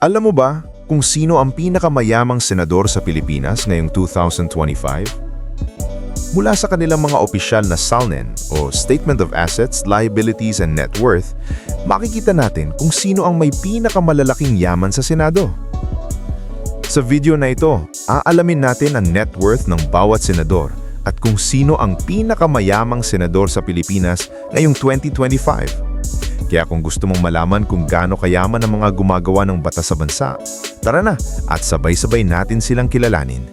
Alam mo ba kung sino ang pinakamayamang senador sa Pilipinas ngayong 2025? Mula sa kanilang mga opisyal na SALNEN o Statement of Assets, Liabilities and Net Worth, makikita natin kung sino ang may pinakamalalaking yaman sa Senado. Sa video na ito, aalamin natin ang net worth ng bawat senador at kung sino ang pinakamayamang senador sa Pilipinas ngayong 2025. Kaya kung gusto mong malaman kung gaano kayaman ang mga gumagawa ng batas sa bansa, tara na at sabay-sabay natin silang kilalanin.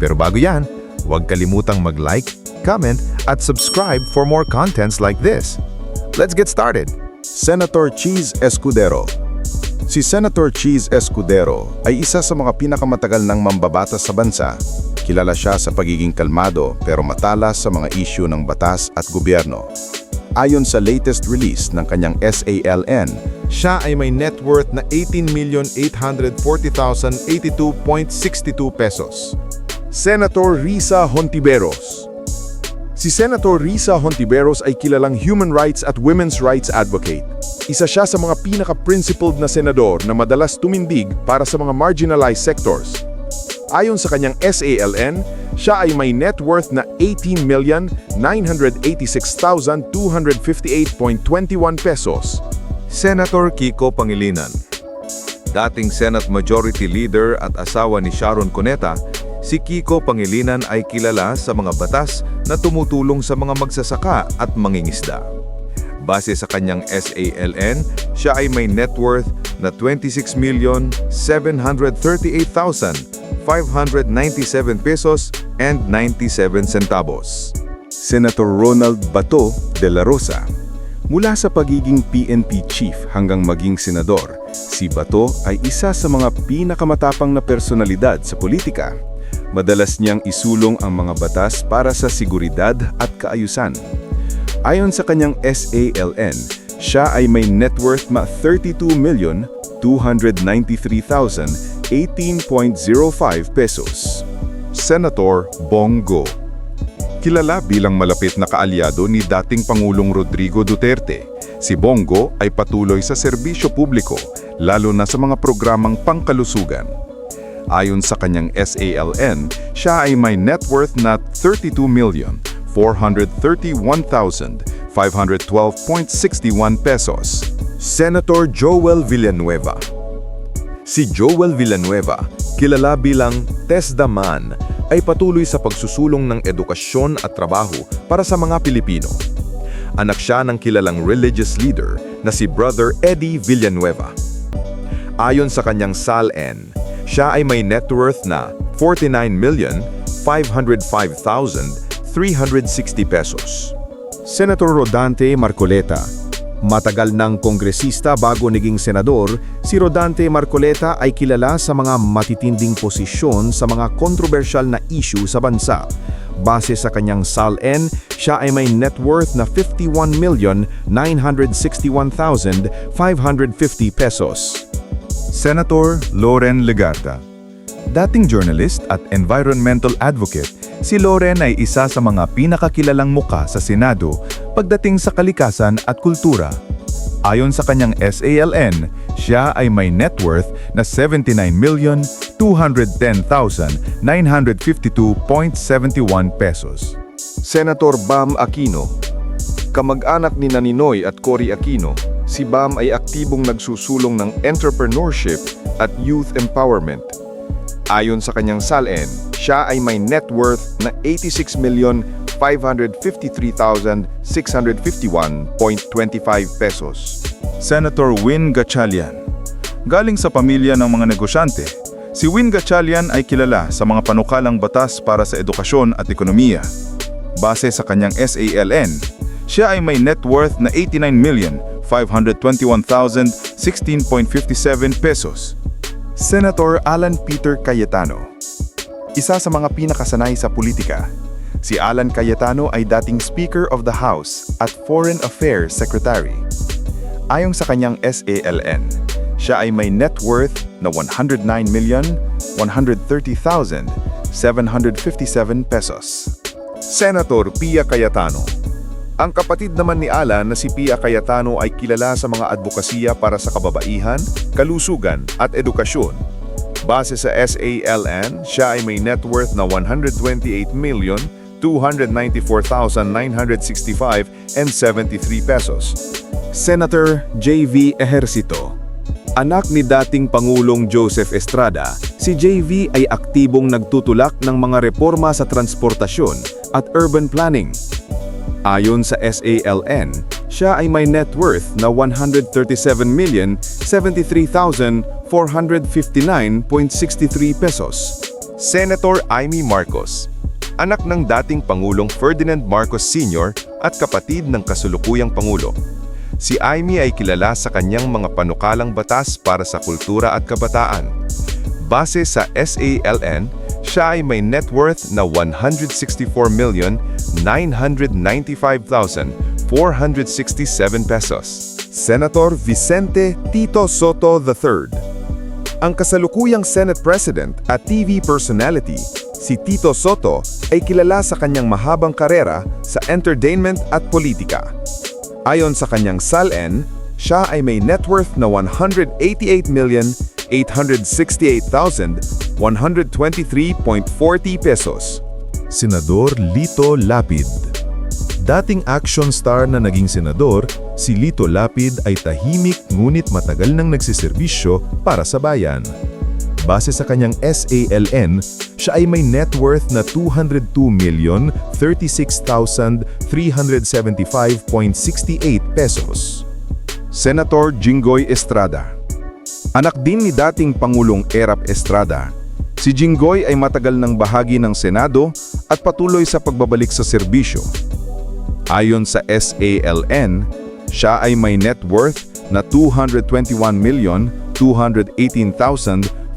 Pero bago yan, huwag kalimutang mag-like, comment, at subscribe for more contents like this. Let's get started! Senator Cheese Escudero Si Senator Cheese Escudero ay isa sa mga pinakamatagal ng mambabatas sa bansa. Kilala siya sa pagiging kalmado pero matalas sa mga isyu ng batas at gobyerno. Ayon sa latest release ng kanyang SALN, Siya ay may net worth na 18,840,082.62 pesos. Senator Risa Hontiveros Si Senator Risa Hontiveros ay kilalang human rights at women's rights advocate. Isa siya sa mga pinaka-principled na senador na madalas tumindig para sa mga marginalized sectors. Ayon sa kanyang SALN, siya ay may net worth na 18,986,258.21 pesos. Senator Kiko Pangilinan Dating Senate Majority Leader at asawa ni Sharon Cuneta, si Kiko Pangilinan ay kilala sa mga batas na tumutulong sa mga magsasaka at mangingisda. Base sa kanyang SALN, siya ay may net worth na 597 pesos and 97 centavos. Senator Ronald Bato de la Rosa Mula sa pagiging PNP chief hanggang maging senador, si Bato ay isa sa mga pinakamatapang na personalidad sa politika. Madalas niyang isulong ang mga batas para sa seguridad at kaayusan. Ayon sa kanyang SALN, siya ay may net worth ma 32,293,000 18.05 pesos. Senator Bongo Kilala bilang malapit na kaalyado ni dating Pangulong Rodrigo Duterte, si Bongo ay patuloy sa serbisyo publiko, lalo na sa mga programang pangkalusugan. Ayon sa kanyang SALN, siya ay may net worth na 32 million 431,512.61 pesos. Senator Joel Villanueva Si Joel Villanueva, kilala bilang Tesda Man, ay patuloy sa pagsusulong ng edukasyon at trabaho para sa mga Pilipino. Anak siya ng kilalang religious leader na si Brother Eddie Villanueva. Ayon sa kanyang SALN, siya ay may net worth na 49,505,360 pesos. Senator Rodante Marcoleta Matagal ng kongresista bago naging senador, si Rodante Marcoleta ay kilala sa mga matitinding posisyon sa mga kontrobersyal na issue sa bansa. Base sa kanyang SALN, siya ay may net worth na 51,961,550 pesos. Senator Loren Legarda Dating journalist at environmental advocate, si Loren ay isa sa mga pinakakilalang muka sa Senado pagdating sa kalikasan at kultura. Ayon sa kanyang SALN, siya ay may net worth na 79,210,952.71 pesos. Senator Bam Aquino Kamag-anak ni Naninoy at Cory Aquino, si Bam ay aktibong nagsusulong ng entrepreneurship at youth empowerment. Ayon sa kanyang SALN, siya ay may net worth na 86,553,651.25 pesos. Senator Win Gatchalian Galing sa pamilya ng mga negosyante, si Win Gatchalian ay kilala sa mga panukalang batas para sa edukasyon at ekonomiya. Base sa kanyang SALN, siya ay may net worth na 89,521,016.57 pesos. Senator Alan Peter Cayetano Isa sa mga pinakasanay sa politika, si Alan Cayetano ay dating Speaker of the House at Foreign Affairs Secretary. Ayon sa kanyang SALN, siya ay may net worth na 109,130,757 pesos. Senator Pia Cayetano Ang kapatid naman ni Alan na si Pia Cayetano ay kilala sa mga advokasya para sa kababaihan, kalusugan at edukasyon. Base sa SALN, siya ay may net worth na 128 million 294,965 and 73 pesos. Senator J.V. Ejercito Anak ni dating Pangulong Joseph Estrada, si JV ay aktibong nagtutulak ng mga reforma sa transportasyon at urban planning. Ayon sa SALN, siya ay may net worth na 137,073,459.63 pesos. Senator Amy Marcos Anak ng dating Pangulong Ferdinand Marcos Sr. at kapatid ng kasulukuyang Pangulo. Si Amy ay kilala sa kanyang mga panukalang batas para sa kultura at kabataan. Base sa SALN, siya ay may net worth na 164,995,467 pesos. Senator Vicente Tito Soto III Ang kasalukuyang Senate President at TV personality, si Tito Soto ay kilala sa kanyang mahabang karera sa entertainment at politika. Ayon sa kanyang SALN, siya ay may net worth na 188,868,123.40 pesos. Senador Lito Lapid Dating action star na naging senador, si Lito Lapid ay tahimik ngunit matagal nang nagsiservisyo para sa bayan. Base sa kanyang SALN, siya ay may net worth na 202,036,375.68 pesos. Senator Jinggoy Estrada Anak din ni dating Pangulong Erap Estrada, si Jinggoy ay matagal ng bahagi ng Senado at patuloy sa pagbabalik sa serbisyo. Ayon sa SALN, siya ay may net worth na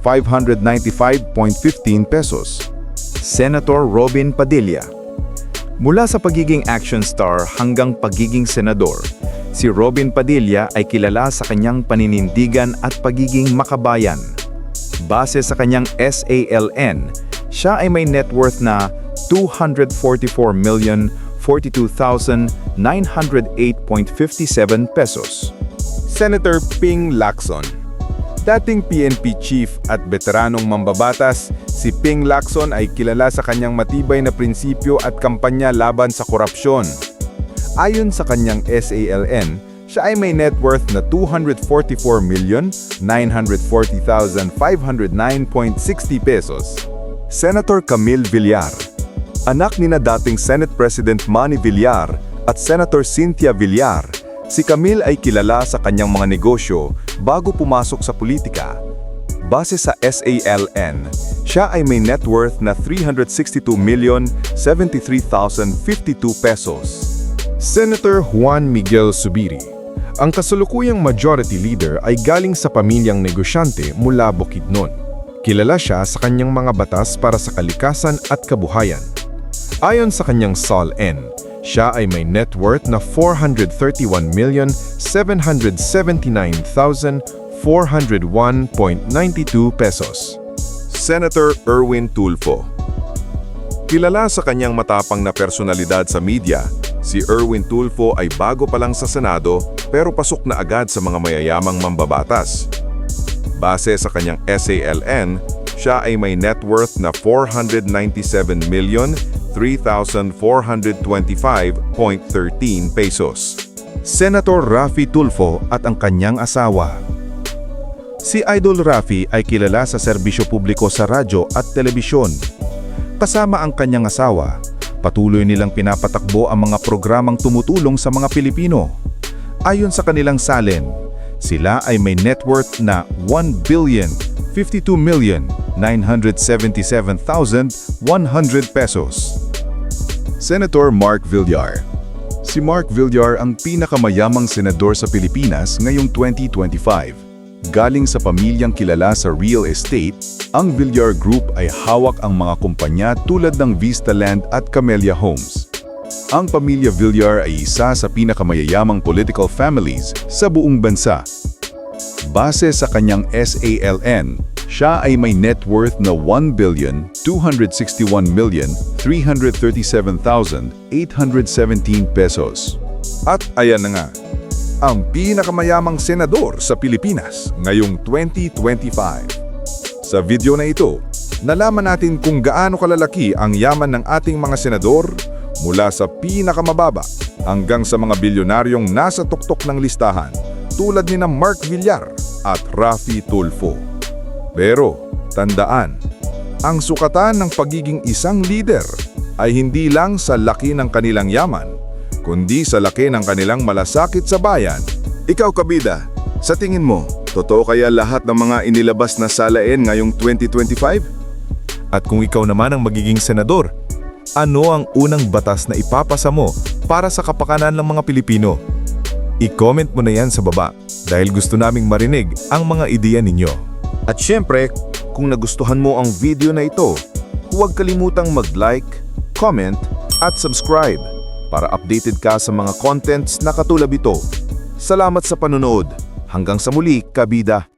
221,218,595.15 pesos. Senator Robin Padilla. Mula sa pagiging action star hanggang pagiging senador, si Robin Padilla ay kilala sa kanyang paninindigan at pagiging makabayan. Base sa kanyang SALN, siya ay may net worth na 244,042,908.57 pesos. Senator Ping Lacson Dating PNP chief at veteranong mambabatas, si Ping Lacson ay kilala sa kanyang matibay na prinsipyo at kampanya laban sa korupsyon. Ayon sa kanyang SALN, siya ay may net worth na 244,940,509.60 pesos. Senator Camille Villar Anak ni na dating Senate President Manny Villar at Senator Cynthia Villar, si Camille ay kilala sa kanyang mga negosyo bago pumasok sa politika. Base sa SALN, siya ay may net worth na 362,073,052 pesos. Senator Juan Miguel Subiri Ang kasalukuyang majority leader ay galing sa pamilyang negosyante mula Bukidnon. Kilala siya sa kanyang mga batas para sa kalikasan at kabuhayan. Ayon sa kanyang SALN, siya ay may net worth na 431,779,401.92 pesos. Senator Erwin Tulfo Kilala sa kanyang matapang na personalidad sa media, si Erwin Tulfo ay bago pa lang sa Senado pero pasok na agad sa mga mayayamang mambabatas. Base sa kanyang SALN, siya ay may net worth na 497,003,425.13 pesos. Senator Rafi Tulfo at ang kanyang asawa. Si Idol Rafi ay kilala sa serbisyo publiko sa radyo at telebisyon. Kasama ang kanyang asawa, patuloy nilang pinapatakbo ang mga programang tumutulong sa mga Pilipino. Ayon sa kanilang salin, sila ay may net worth na 1 billion 52 million 977,100 pesos. Senator Mark Villar Si Mark Villar ang pinakamayamang senador sa Pilipinas ngayong 2025. Galing sa pamilyang kilala sa real estate, ang Villar Group ay hawak ang mga kumpanya tulad ng Vista Land at Camellia Homes. Ang pamilya Villar ay isa sa pinakamayayamang political families sa buong bansa. Base sa kanyang SALN, Siya ay may net worth na 1,261,337,817 pesos. At ayan na nga, ang pinakamayamang senador sa Pilipinas ngayong 2025. Sa video na ito, nalaman natin kung gaano kalalaki ang yaman ng ating mga senador mula sa pinakamababa hanggang sa mga bilyonaryong nasa tuktok ng listahan tulad ni na Mark Villar at Rafi Tulfo. Pero, tandaan, ang sukatan ng pagiging isang leader ay hindi lang sa laki ng kanilang yaman, kundi sa laki ng kanilang malasakit sa bayan. Ikaw, Kabida, sa tingin mo, totoo kaya lahat ng mga inilabas na salain ngayong 2025? At kung ikaw naman ang magiging senador, ano ang unang batas na ipapasa mo para sa kapakanan ng mga Pilipino? I-comment mo na yan sa baba dahil gusto naming marinig ang mga ideya ninyo. At syempre, kung nagustuhan mo ang video na ito, huwag kalimutang mag-like, comment, at subscribe para updated ka sa mga contents na katulad ito. Salamat sa panonood. Hanggang sa muli, Kabida!